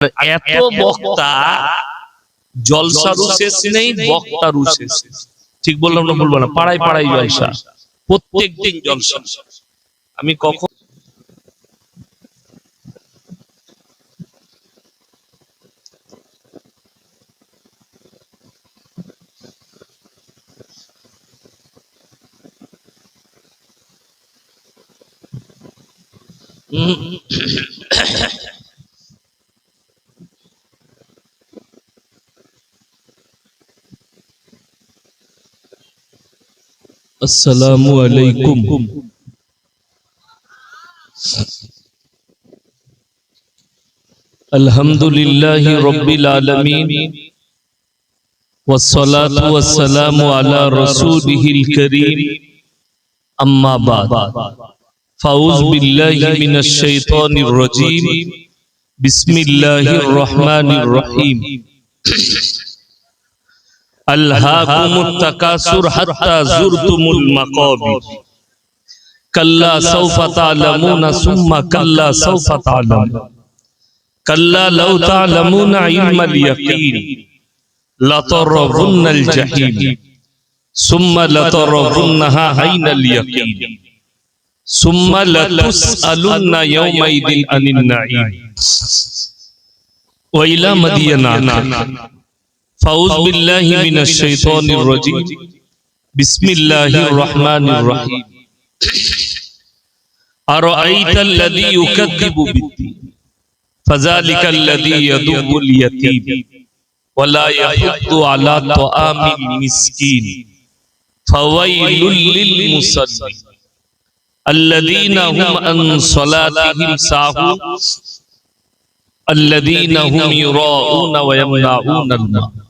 এত বক্তা জলসারও শেষ নেই বক্তারও শেষ ঠিক বললাম না বলব না। পাড়ায় পাড়ায় জলসা। প্রত্যেক দিন জলসা। আমি কখন উম, আসসালামু আলাইকুম আলহামদুলিল্লাহ রব্বিল আলামিন والصلاة والسلام على رسوله الكريم أما بعد فأعوذ بالله من الشيطان الرجيم بسم الله الرحمن الرحيم ألهاكم التكاثر حتى زرتم المقابر. كلا سوف تعلمون ثم كلا سوف تعلمون. كلا لو تعلمون علم اليقين. لترون الجحيم. ثم لترونها عين اليقين. ثم لتسألن يومئذ عن النعيم. وإلى مدينة. فأعوذ بالله من الشيطان الرجيم. بسم الله الرحمن الرحيم. أرأيت الذي يكذب بالدين فذلك الذي يدب اليتيم. ولا يحض على طعام المسكين. فويل للمصلين. الذين هم عن صلاتهم ساهون. الذين هم يراءون ويمنعون الناس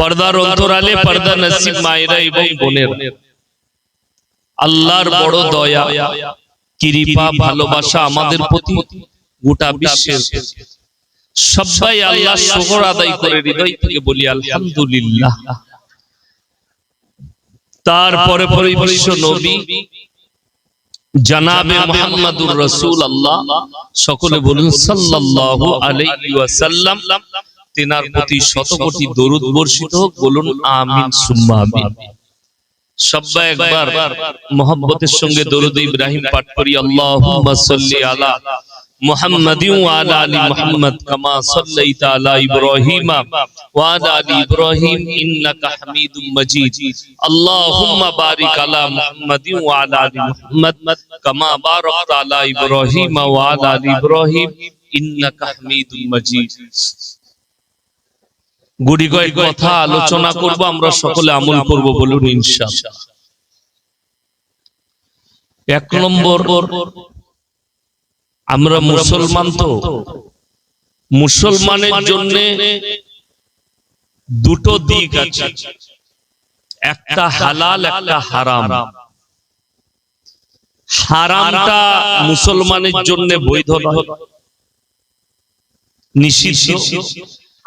পর্দার অন্তরালে পর্দা নসিব মায়েরা এবং বোনের। আল্লাহর বড় দয়া, কৃপা, ভালোবাসা আমাদের প্রতি গোটা বিশ্বের। সবাই আল্লাহ শুকর আদায় করে হৃদয় থেকে বলি, আলহামদুলিল্লাহ। তারপরে পরে বিশ্ব নবী, জানাবে মোহাম্মদুর রসুল আল্লাহ। সকলে বলুন, সাল্লাল্লাহু আলাইহি ওয়াসাল্লাম। তেনার প্রতি শত কোটি দরুদ বর্ষিত হোক বলুন আমিন সুম্মা আমিন সবাই একবার মোহাম্মতের সঙ্গে দরুদ ইব্রাহিম পাঠ করি আল্লাহুম্মা সাল্লি আলা محمد وعلى ال محمد كما صليت على ابراهيم وعلى ال ابراهيم انك حميد مجيد اللهم بارك على محمد وعلى ال محمد كما باركت على ابراهيم وعلى ال ابراهيم انك حميد مجيد গুড়ি কয়েক কথা আলোচনা করব আমরা সকলে আমল করব বলুন ইনশাআল্লাহ। এক নম্বর আমরা মুসলমান তো। মুসলমানের জন্য দুটো দিক আছে। একটা হালাল একটা হারাম। হারামটা মুসলমানের জন্য বৈধ নিষিদ্ধ।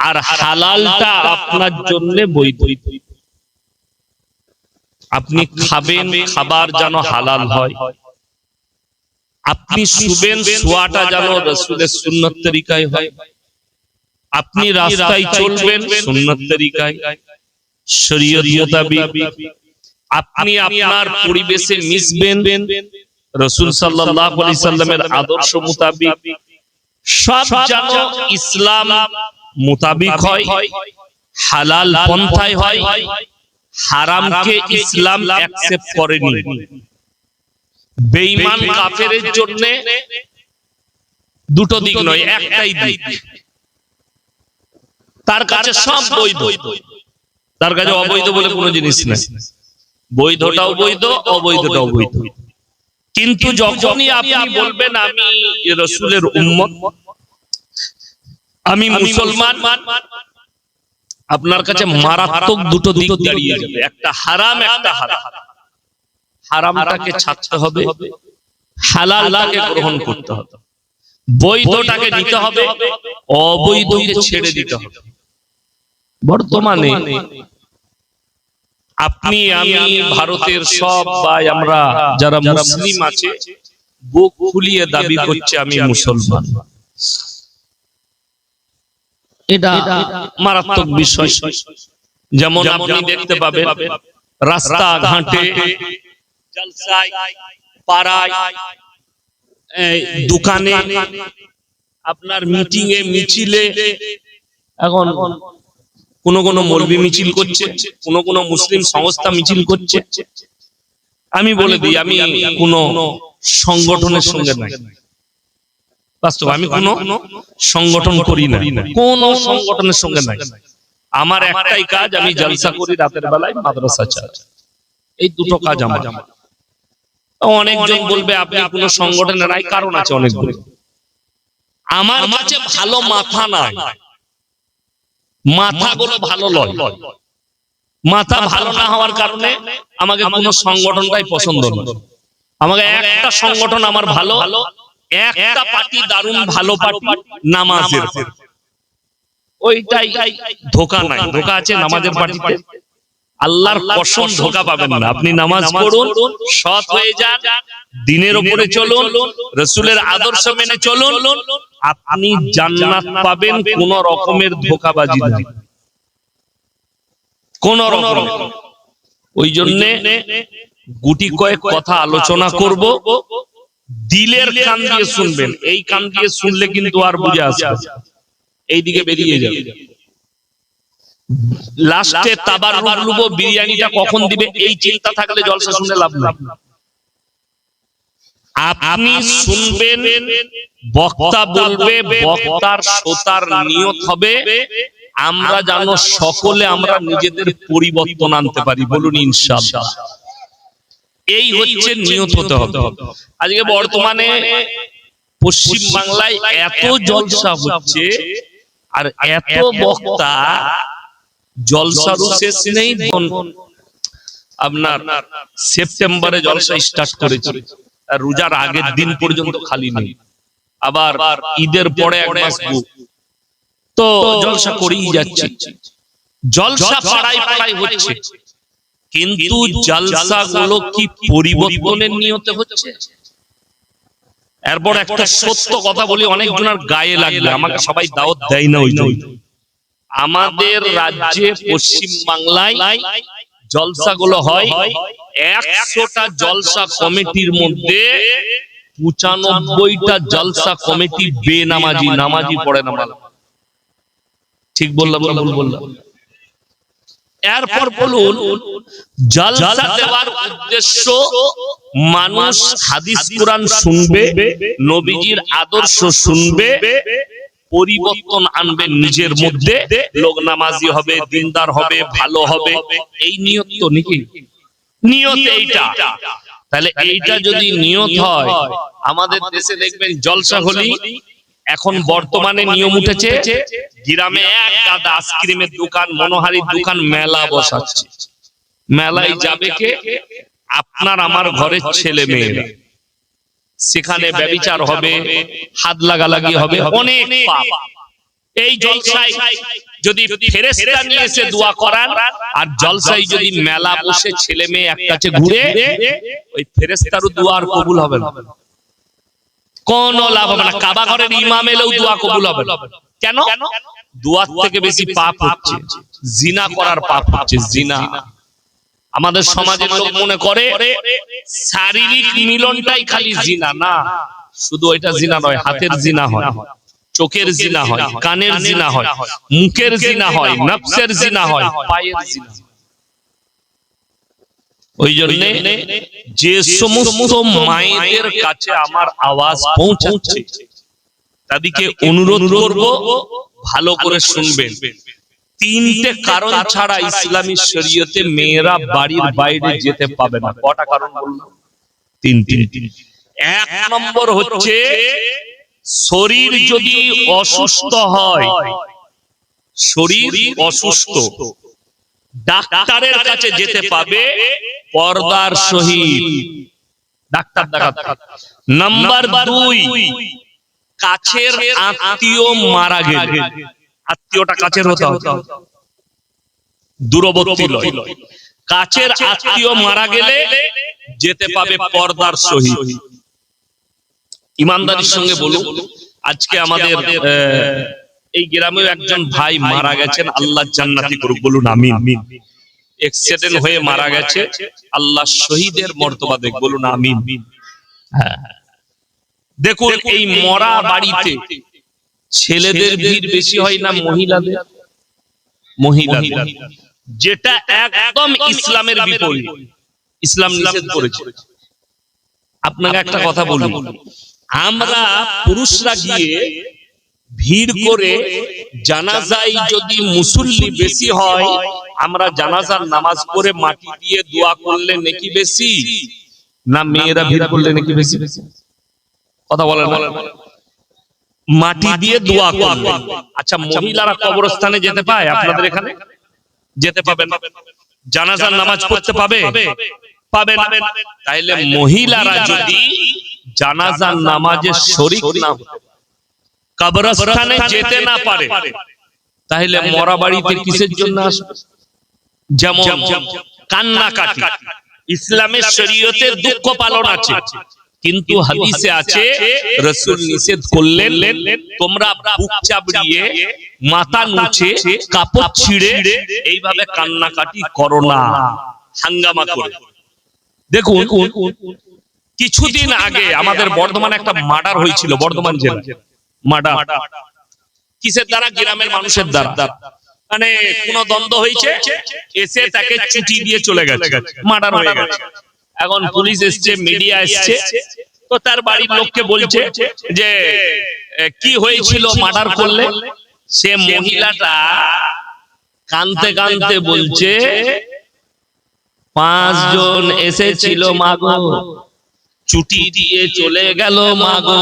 আর হালালটা আপনার জন্য বৈধ। আপনি খাবেন খাবার যেন হালাল হয়। আপনি শুবেন শোয়াটা যেন রসুলের সুন্নত তরিকায় হয়। আপনি রাস্তায় চলবেন সুন্নত তরিকায়। শরীয়ত মোতাবিক আপনি আপনার পরিবেশে মিশবেন। রসুল সাল্লাল্লাহু আলাইহি সাল্লামের আদর্শ মোতাবিক সব যেন ইসলাম মোতাবিক হয় হালাল পন্থায় হয় হারামকে ইসলাম অ্যাকসেপ্ট করেনি। বেঈমান কাফেরের জন্য দুটো দিক নয় একটাই দিক। তার কাছে সব বৈধ। তার কাছে অবৈধ বলে কোনো জিনিস নাই। বৈধটাও বৈধ অবৈধটাও বৈধ কিন্তু যখনই আপনি বলবেন আমি রসুলের উম্মত আমি মুসলমান আপনার কাছে মারাত্মক দুটো দিক দাঁড়িয়ে যাবে। একটা হারাম একটা হারাম। হারামটাকে ছাড়তে হবে। হালালটাকে গ্রহণ করতে হবে। বৈধটাকে নিতে হবে। অবৈধকে ছেড়ে দিতে হবে। বর্তমানে আপনি আমি ভারতের সব ভাই আমরা যারা মুসলিম আছে বুক ফুলিয়ে দাবি করছে আমি মুসলমান। এটা মারাত্মক বিষয়। যেমন আপনি দেখতে পাবেন রাস্তা ঘাটে পাড়ায় দোকানে আপনার মিটিং এ মিছিলে এখন কোন কোন মলবি মিছিল করছে কোন কোন মুসলিম সংস্থা মিছিল করছে। আমি বলে দিই আমি কোন সংগঠনের সঙ্গে নাই। বাস্তব আমি কোন সংগঠন করি না। কোন সংগঠনের সঙ্গে নাই। আমার একটাই কাজ আমি জলসা করি রাতের বেলায় মাদ্রাসা চাই। এই দুটো কাজ আমার। অনেকজন বলবে আপনি কোন সংগঠনে নাই কারণ আছে অনেকগুলো। আমার কাছে ভালো মাথা নাই। মাথাগুলো ভালো লয়। মাথা ভালো না হওয়ার কারণে আমাকে কোনো সংগঠনটাই পছন্দ নয়। আমাকে একটা সংগঠন আমার ভালো একটা পার্টি দারুণ ভালো পার্টি নামাজের। ওইটাই ধোকা নাই ধোকা আছে নামাজের পার্টিতে। আল্লাহর কসম ধোকা পাবেন না। আপনি নামাজ পড়ুন সৎ হয়ে যান দিনের উপরে চলুন রসুলের আদর্শ মেনে চলুন আপনি জান্নাত পাবেন কোন রকমের ধোকাবাজি কোন রকম। ওই জন্যে গুটি কয়েক কথা আলোচনা করব। দিলের কান দিয়ে শুনবেন। এই কান দিয়ে শুনলে কিন্তু আর বুঝে আসবে। এইদিকে বেরিয়ে যাবে। লাস্টে তাবার রুব বিরিয়ানিটা কখন দিবে? এই চিন্তা থাকলে জলসা শুনে লাভ নাই। আপনি শুনবেন বক্তা বলবে বক্তার শ্রোতার নিয়ত হবে। আমরা জানো সকলে আমরা নিজেদের পরিবর্তন আনতে পারি। বলুন ইনশাআল্লাহ। এই হচ্ছে নিয়ত হতে হবে আজকে বর্তমানে পশ্চিম বাংলায় এত জলসা হচ্ছে আর এত বক্তা জলসারও শেষ নেই আপনার সেপ্টেম্বরে জলসা স্টার্ট করেছে। আর রোজার আগের দিন পর্যন্ত খালি নেই। আবার ঈদের পরে এক মাস তো জলসা করেই যাচ্ছে। জলসা পাড়ায় পাড়ায় হচ্ছে। কিন্তু জলসা গুলো কি পরিবর্তনের নিয়তে হচ্ছে? এরপর একটা সত্য কথা বলি অনেকজনের গায়ে লাগবে আমাকে সবাই দাওয়াত দেয় না ওই আমাদের রাজ্যে পশ্চিম বাংলায় জলসাগুলো হয় একশোটা জলসা কমিটির মধ্যে পঁচানব্বইটা জলসা কমিটি বেনামাজি নামাজি পড়ে না। ঠিক বললাম। বললাম? এরপর বলুন জলসা দেওয়ার উদ্দেশ্য মানুষ হাদিস কোরআন শুনবে নবীজির আদর্শ শুনবে পরিবর্তন আনবে নিজের মধ্যে লোক নামাজি হবে দিনদার হবে ভালো হবে এই নিয়ত তো নাকি? নিয়ত এইটা। তাহলে এইটা যদি নিয়ত হয় আমাদের দেশে দেখবেন জলসা হলি এখন বর্তমানে নিয়ম উঠেছে গ্রামে এক গাদা আইসক্রিমের দোকান মনোহারির দোকান মেলা বসাচ্ছে। মেলায় যাবে কে? আপনার আমার ঘরের ছেলে মেয়েরা সেখানে ব্যবিচার হবে হাত লাগালাগি হবে অনেক পাপ। এই জলসায় যদি ফেরেশতা নিয়ে এসে দোয়া করান আর জলসায় যদি মেলা বসে ছেলে মেয়ে এক কাছে ঘুরে ওই ফেরেশতারও দোয়া আর কবুল হবে না। কোন লাভ হবে না। কাবা ঘরের ইমাম এলেও দোয়া কবুল হবে না। কেন? দোয়ার থেকে বেশি পাপ হচ্ছে। জিনা করার পাপ হচ্ছে জিনা। আমাদের সমাজের লোক মনে করে শারীরিক মিলনটাই খালি জিনা। না শুধু এটা জিনা নয় হাতের জিনা হয়। চোখের জিনা হয় কানের জিনা হয় মুখের জিনা হয় নফসের জিনা হয় পায়ের জিনা। ওই জন্য যে সমস্ত মায়েদের কাছে আমার আওয়াজ পৌঁছাচ্ছে, তাদেরকে অনুরোধ ভালো করে শুনবেন। তিনটে কারণ ছাড়া ইসলামী শরীয়তে মেয়েরা বাড়ির বাইরে যেতে পাবে না। কটা কারণ তিন তিন এক নম্বর হচ্ছে, শরীর যদি অসুস্থ হয়, শরীর অসুস্থ, ডাক্তারের কাছে যেতে পাবে পর্দার সহিত। ডাক্তার দেখাতে। নাম্বার দুই কাছের আত্মীয় মারা গেলে। আত্মীয়টা কাছের হতে হবে। দূরবর্তী লয়। কাছের আত্মীয় মারা গেলে যেতে পাবে পর্দার সহিত। ইমানদারির সঙ্গে বলুন আজকে আমাদের আহ, এই গ্রামেও একজন ভাই মারা গেছেন আল্লাহ জান্নাতি করুক বলুন আমিন। এক্সিডেন্ট হয়ে মারা গেছে। আল্লাহ শহীদের মর্তবা দেখ বলুন আমিন। হ্যাঁ। দেখুন এই মরা বাড়িতে ছেলেদের ভিড় বেশি হয় না মহিলাদের? মহিলাদের। যেটা একদম ইসলামের বিপরীত। ইসলাম নিষেধ করেছে। আপনাকে একটা কথা বলি। আমরা পুরুষরা গিয়ে ভিড় করে জানাজাই যদি মুসল্লি বেশি হয় আমরা জানাজার নামাজ পড়ে মাটি দিয়ে দোয়া করলে নাকি বেশি? না মেয়েরা ভিড় করলে নাকি বেশি? কথা বলেন মাটি দিয়ে দোয়া করলে। আচ্ছা মহিলারা কবরস্থানে যেতে পায় আপনাদের এখানে? যেতে পাবে না জানাজার নামাজ পড়তে পাবে? পাবে। না তাইলে মহিলারা যদি জানাজার নামাজে শরিক না কবরস্থানে যেতে না পারে তাহলে মরা বাড়িতে কিসের জন্য আসবে? যেমন কান্নাকাটি। ইসলামের শরীয়তে দুঃখ পালন আছে। কিন্তু হাদিসে আছে রসুল নিষেধ করলেন তোমরা বুক চাবড়িয়ে মাথা নুচে কাপড় ছিঁড়ে এইভাবে কান্নাকাটি করো না। হাঙ্গামা করে। দেখুন কিছুদিন আগে আমাদের বর্ধমানে একটা মার্ডার হয়েছিল বর্ধমান জেলা মার্ডার। কিসের দ্বারা? গ্রামের মানুষের দ্বারা। মানে কোন দ্বন্দ্ব হয়েছে? এসে তাকে চুটি দিয়ে চলে গেছে। মার্ডার হয়ে গেছে। এখন পুলিশ এসছে মিডিয়া এসছে। তো তার বাড়ির লোককে বলছে যে কি হয়েছিল মার্ডার করলে? সে মহিলাটা কানতে কানতে বলছে পাঁচজন এসেছিল মাগো। চুটি দিয়ে চলে গেল মাগো।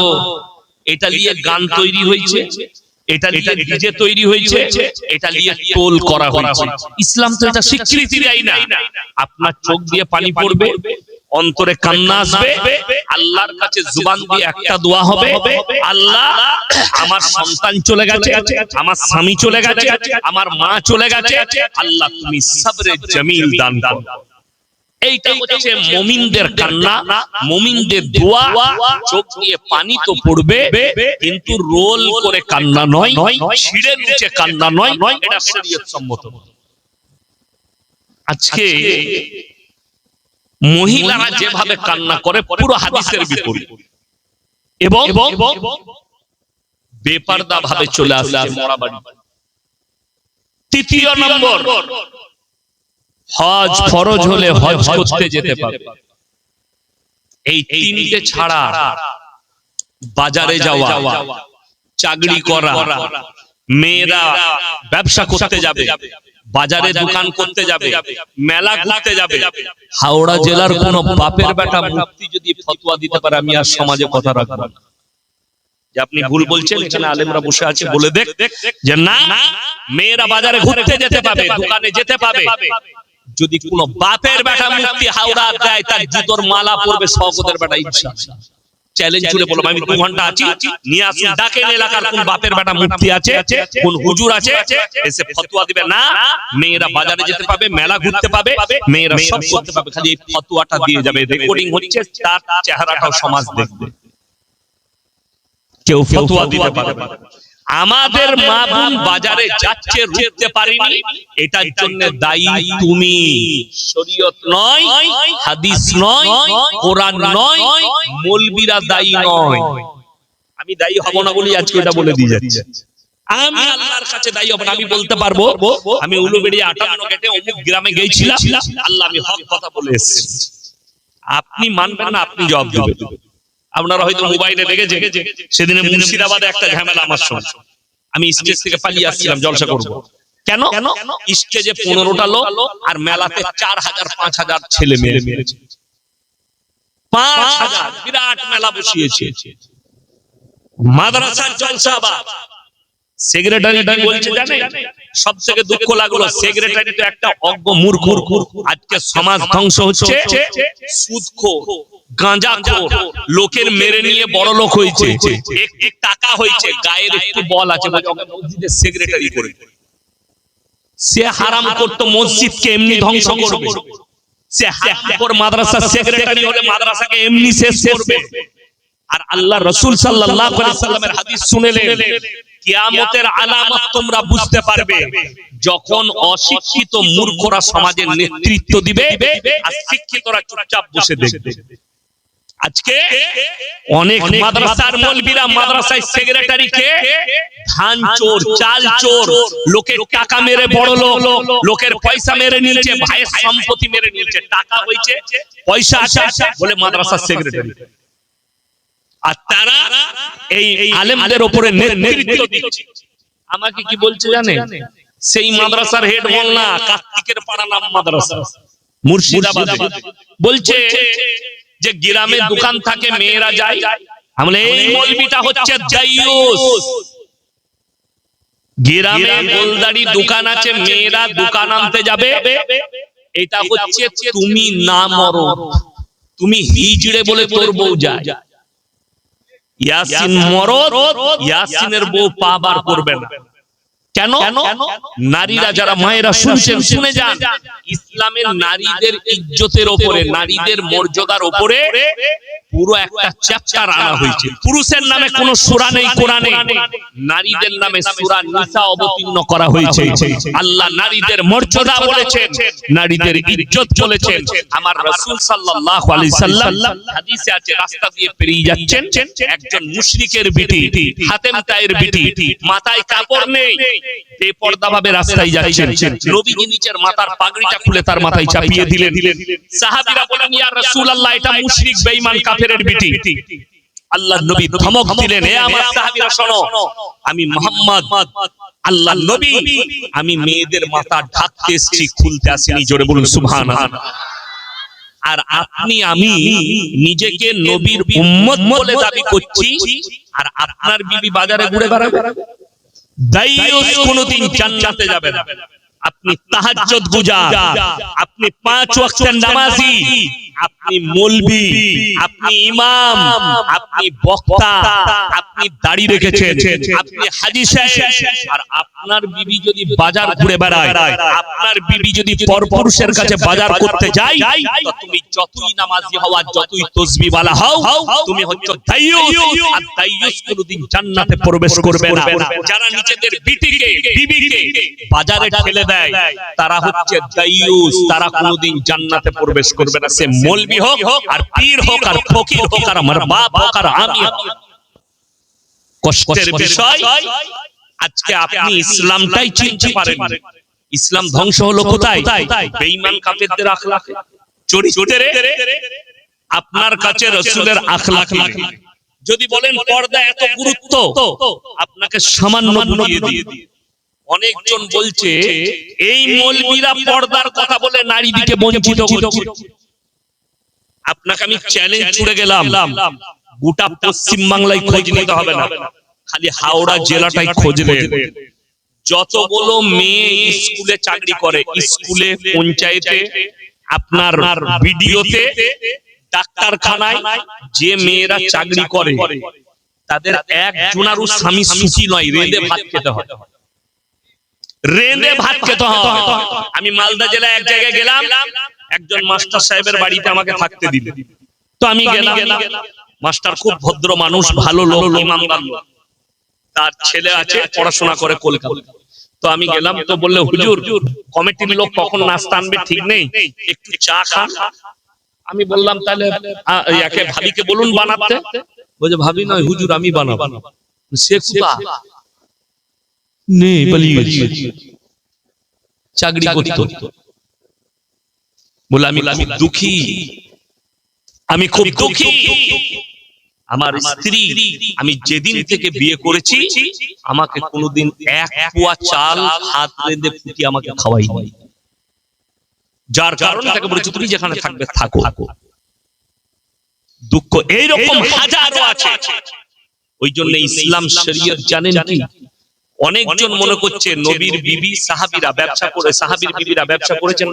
এটা নিয়ে গান তৈরি হয়েছে। এটা নিয়ে ডিজে তৈরি হয়েছে এটা নিয়ে টোল করা হয়েছে। ইসলাম তো এটা স্বীকৃতি দেয় না। আপনার চোখ দিয়ে পানি পড়বে অন্তরে কান্না আসবে আল্লাহর কাছে জুবান দিয়ে একটা দোয়া হবে আল্লাহ আমার সন্তান চলে গেছে আমার স্বামী চলে গেছে আমার মা চলে গেছে আল্লাহ তুমি সবরে জমিল দান করো। এইটা হচ্ছে মমিনদের কান্না। মমিনদের দোয়া। চোখ দিয়ে পানি তো পড়বে কিন্তু রোল করে কান্না নয় ছিঁড়ে নিচে কান্না নয় এটা শরীয়ত সম্মত আজকে মহিলারা যেভাবে কান্না করে পুরো হাদিসের বিপরীত। এবং বেপারদা ভাবে চলে আসে মরা বাড়ি তৃতীয় নম্বর। হজ ফরজ হলে হজ করতে যেতে পারবে। এই তিনটে ছাড়া বাজারে যাওয়া চাকরি করা মেয়েরা ব্যবসা করতে যাবে বাজারে দোকান করতে যাবে মেলা ঘুরতে যাবে। হাওড়া জেলার কোন বাপের বেটা মুক্তি যদি ফতোয়া দিতে পারে আমি আর সমাজে কথা রাখব না। যে আপনি ভুল বলছেন এখানে আলেমরা বসে আছে বলে দেখ যে না মেয়েরা বাজারে ঘুরতে যেতে পাবে দোকানে যেতে পাবে। যদি কোন বাপের বেটা মুক্তি হাওড়া দেয় তার জুতোর মালা পরবে শওকতের বেটা ইনশাআল্লাহ চ্যালেঞ্জ ছুড়ে বললাম আমি দু ঘণ্টা আছি নিয়ে আসুন ডাকেন এলাকার কোন বাপের বেটা মুক্তি আছে কোন হুজুর আছে এসে ফতোয়া দিবে না মেয়েরা বাজারে যেতে পাবে মেলা ঘুরতে পাবে মেয়েরা সব করতে পাবে খালি এই ফতোয়াটা দিয়ে যাবে রেকর্ডিং হচ্ছে তার চেহারাটাও সমাজ দেখবে। কেউ ফতোয়া দিতে পারে না। আমাদের মা বোন বাজারে যাচ্ছে রুখতে পারেনি। এটার জন্য দায়ী তুমি। শরীয়ত নয় হাদিস নয় কোরআন নয় মৌলবীরা দায়ী নয়। আমি দায়ী হব না বলি আজকে এটা বলে দিয়ে যাচ্ছি। আমি আল্লাহর কাছে দায়ী হব না আমি বলতে পারব। আমি উলুবেড়িয়া আটান্ন গেটে অমুক গ্রামে গিয়েছিলাম আল্লাহ আমি হক কথা বলে এসেছি। আপনি মানবেন না আপনি জবাব দিবেন। আপনারা হয়তো মোবাইলে দেখেছেন সেদিনে মুর্শিদাবাদে একটা ঝামেলা আমার সঙ্গে। আমি স্টেজ থেকে পালিয়ে আসছিলাম জলসা করব। কেন? স্টেজে পনেরোটা লোক আর মেলাতে চার হাজার পাঁচ হাজার ছেলে মেয়ে। মেরেছে পাঁচ হাজার বিরাট মেলা বসিয়েছে। মাদ্রাসার জলসা সেক্রেটারি বলছে জানে সব থেকে দুঃখ লাগল সেক্রেটারি তো একটা অজ্ঞ মূর্খ। আজকে সমাজ ধ্বংস হচ্ছে। সুদখোর লোকের মেরে নিয়ে বড় লোক হয়েছে। একটি টাকা হয়েছে গায়ের একটু বল আছে মসজিদের সেক্রেটারি করে। সে হারাম করতো মসজিদকে এমনি ধ্বংস করবে। সে হারাম সেক্রেটারি হলে মাদ্রাসাকে এমনি শেষ করবে। আর আল্লাহ রসুল সাল্লাল্লাহু আলাইহি সাল্লামের হাদিস শুনেলেন কিয়ামতের আলামত তোমরা বুঝতে পারবে। যখন অশিক্ষিত মূর্খরা সমাজের নেতৃত্ব দিবে আর শিক্ষিতরা চুপচাপ বসে দেখবে। আজকে অনেক মাদ্রাসার মৌলবীরা মাদ্রাসায় সেক্রেটারিকে ধান চোর চাল চোর লোকের টাকা মেরে বড় লোক লোকের পয়সা মেরে নিয়েছে ভাইয়ের সম্পত্তি মেরে নিয়েছে টাকা হয়েছে পয়সা আছে বলে মাদ্রাসার সেক্রেটারি। আর তারা এই আলেমদের উপরে নেতৃত্ব দিচ্ছে। আমাকে কি বলছে জানে সেই মাদ্রাসার হেড মোল্লা কার্তিকের পাড়া নাম মাদ্রাসা। মুর্শিদাবাদে। বলছে যে গ্রামে দোকান থাকে মেয়েরা যায়। আমলে এই মলবিটা হচ্ছে দাইয়ুস। গ্রামে গোলদারি দোকান আছে মেয়েরা দোকান আনতে যাবে। এটা হচ্ছে তুমি না মরো। তুমি হিজড়ে বলে তোর বউ যায়। ইয়াসিন মরদ ইয়াসিনের বউ পা বার করবে না। কেন? নারীরা যারা মায়েরা শুনছেন শুনে যান। ইসলামের নারীদের ইজ্জতের ওপরে নারীদের মর্যাদার ওপরে পুরো একটা চ্যাপ্টার আনা হয়েছে। পুরুষের নামে কোন সূরা নেই কোরআনে নারীদের নামে সূরা নিসা অবতীর্ণ করা হয়েছে। আল্লাহ নারীদের মর্যাদা বলেছেন। নারীদের ইজ্জত বলেছেন। আমার রাসূল সাল্লাল্লাহু আলাইহি সাল্লাম হাদিসে আছে রাস্তা দিয়ে পেরিয়ে যাচ্ছেন একজন মুশরিকের বিটি হাতেম তায়ের বিটি মাথায় কাপড় নেই বেপর্দা ভাবে রাস্তায় যাচ্ছেন। নবীজি নিচের মাথার পাগড়িটা খুলে তার মাথায় চাপিয়ে দিলেন। সাহাবীরা বলেন ইয়া রাসূলুল্লাহ এটা মুশরিক বেঈমান কাফেরের বিটি আল্লাহ নবী ধমক দিলেন হে আমার সাহাবীরা শোনো আমি মুহাম্মদ আল্লাহ নবী আমি মেয়েদের মাথা ঢাকতে এসেছি খুলতে আসিনি জোরে বলুন সুবহানাল্লাহ আর আপনি আমি নিজেকে নবীর উম্মত বলে দাবি করছি আর আপনার বিবি বাজারে ঘুরে বেড়াবে। কোনদিন জান্নাতে যাবে না। আপনি তাহাজ্জুদ গুজার। আপনি পাঁচ ওয়াক্তের নামাজি। আপনি মৌলবি আপনি ইমাম আপনি বক্তা আপনি দাড়ি রেখেছেন আপনি হাজী আর আপনার বিবি যদি বাজার ঘুরে বেড়ায় আপনার বিবি যদি পরপুরুষের কাছে বাজার করতে যায় তুমি যতই নামাজি হও আর যতই তসবি वाला হও তুমি হচ্ছে দাইয়ুস আর দাইয়ুস কোনদিন জান্নাতে প্রবেশ করবে না। যারা নিজেদের বিটিকে বিবিকে বাজারে ঠেলে দেয় তারা হচ্ছে দাইয়ুস তারা কোনদিন জান্নাতে প্রবেশ করবে না। সে মৌলবি হোক হোক আর পীর হোক আর ফকির হোক আর আমার বাপ হোক আর আমি কষ্টের বিষয়। আজকে আপনি ইসলামটাই চিনতে পারেন ইসলাম ধ্বংস হলো কোথায়? বেঈমান কাফেরদের আখলাকে চরিত্রে আপনার কাছে রসুলের আখলাক। যদি বলেন পর্দা এত গুরুত্ব আপনাকে সামান্য বুঝিয়ে দিয়ে অনেকজন বলছে এই মৌলবীরা পর্দার কথা বলে নারীদিকে বঞ্চিত করছে। আপনাকে আমি চ্যালেঞ্জ ছুড়ে গেলাম। গোটা পশ্চিম বাংলায় খোঁজ নিতে হবে না। খালি হাওড়া জেলাটাই খোঁজ যতগুলো মেয়ে স্কুলে চাকরি করে স্কুলে পঞ্চায়েতে আপনার ভিডিওতে ডাক্তারখানায় যে মেয়েরা চাকরি করে তাদের এক জোনারও স্বামী সুখী নয় রেঁধে ভাত খেতে হয়। রেঁধে ভাত খেতে হয়। আমি মালদা জেলায় এক জায়গায় গেলাম একজন মাস্টার সাহেবের বাড়িতে আমাকে থাকতে দিল। তো আমি গেলাম। মাস্টার খুব ভদ্র মানুষ ভালো লোক ইমানদার লোক। তার ছেলে আছে পড়াশোনা করে কলকাতা। তো আমি গেলাম তো বললে হুজুর কমিটির লোক কখন নাস্তা আনবে ঠিক নেই। একটু চা খান। আমি বললাম তাহলে ইয়াকে ভাবিকে বলুন বানাতে। বলছে ভাবি নয় হুজুর আমি বানাবো। সে কোথা নেই গেছে। চাকরি করতো। বলে আমি খুব দুঃখী। আমি খুব দুঃখী। আমার স্ত্রী আমি যেদিন থেকে বিয়ে করেছি আমাকে কোনোদিন এক পোয়া চাল হাত রেঁধে ফুটি আমাকে খাওয়াই যার কারণে তাকে বলেছি তুমি যেখানে থাকবে থাকো। দুঃখ এইরকম হাজারো আছে। ওই জন্য ইসলাম শরীয়ত জানেন কি? অনেকজন মনে করছে নবীর বিবি সাহাবীরা ব্যবসা করে সাহাবীর বিবিরা ব্যবসা করেছেন না